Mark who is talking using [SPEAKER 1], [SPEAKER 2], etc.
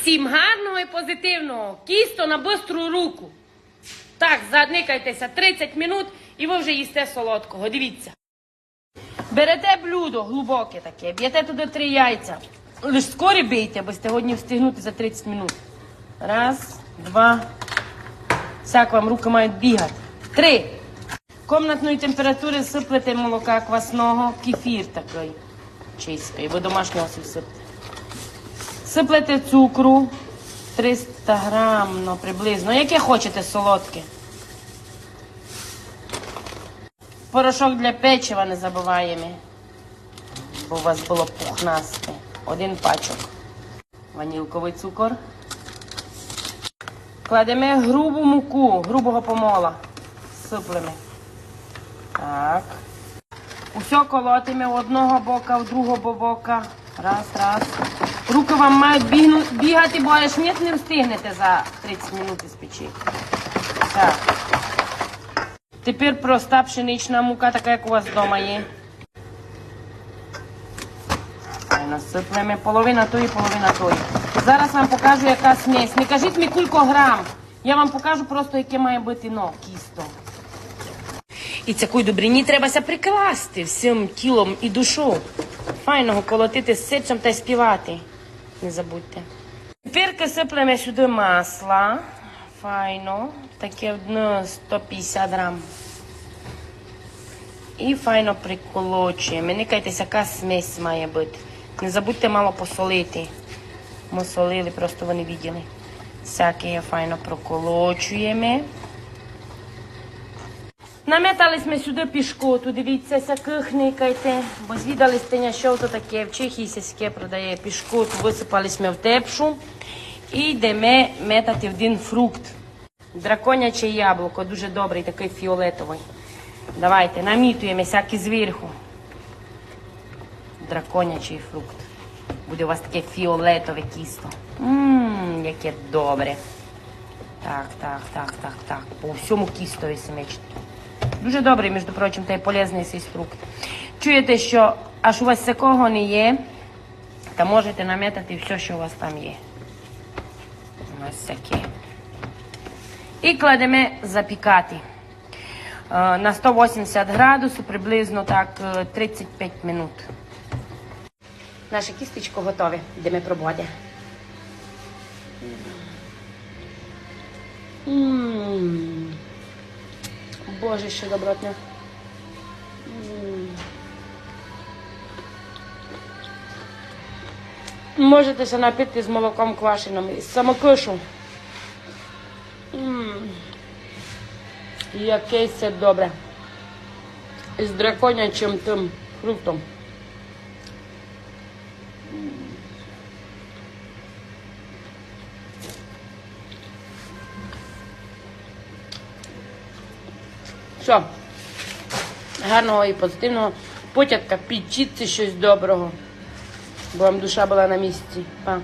[SPEAKER 1] Всім гарного і позитивного, кісто на бистру руку. Так, задникайтеся 30 минут і ви вже їсте солодкого. Дивіться. Берете блюдо глибоке таке, б'єте туди три яйця. Лиш скорі бийте, бо сте годні встигнути за 30 минут. Раз, два. Всяк вам руки мають бігати. Три. Комнатної температури сиплете молока квасного, кефір такий чистий, бо домашнього сипте. Сиплете цукру 300 грам, ну, приблизно. Яке хочете солодке. Порошок для печива не забуваємо, бо у вас було пухнасте. Один пачок. Ванілковий цукор. Кладемо грубу муку, грубого помола. Сиплемо. Так. Усе колотимо одного бока, в другого бока. Раз, раз. Руки вам мають бігати, бо аж ні, не встигнете за 30 минут із печі. Так. Тепер проста пшенична мука, така як у вас вдома є. Насиплемо половина тої, половина тої. Зараз вам покажу, яка смесь. Не кажіть мені кілько грам. Я вам покажу просто, яке має бути ну, кісто. І цякій добрині требася прикласти всім тілом і душою. Файного колотити з серцем та співати. Не забудьте. Тепер сиплемо сюди масла. Файно. Таке ну, 150 грам. І файно приколочуємо. Не кайтеся, яка смесь має бути. Не забудьте мало посолити. Ми солили, просто вони виділи. Всяке файно проколочуємо. Наметали ми сюди пішкоту, дивіться, ся кихникайте, бо звідали стеня, що то таке, в Чехії сільське продає пішкоту, висипали ми в тепшу і йдемо метати один фрукт. Драконяче яблуко, дуже добрий, такий фіолетовий. Давайте, намітуємо всякі зверху. Драконячий фрукт. Буде у вас таке фіолетове кісто. Ммм, яке добре. Так, так, так, так, так. По всьому кістові семечки. Дуже добрий, між прочим, та й полезний цей фрукт. Чуєте, що аж у вас такого не є, та можете наметати все, що у вас там є. Ось таке. І кладемо запікати. Е, На 180 градусів приблизно так е, 35 минут. Наше кістечко готове. Йдемо пробувати. Ммм. Боже, що добротне. Можете се напити з молоком квашеним, із самокишу. Яке це добре. З драконячим тим фруктом. Все. Гарного і позитивного. Потятка, підчітці щось доброго. Бо вам душа була на місці. Па.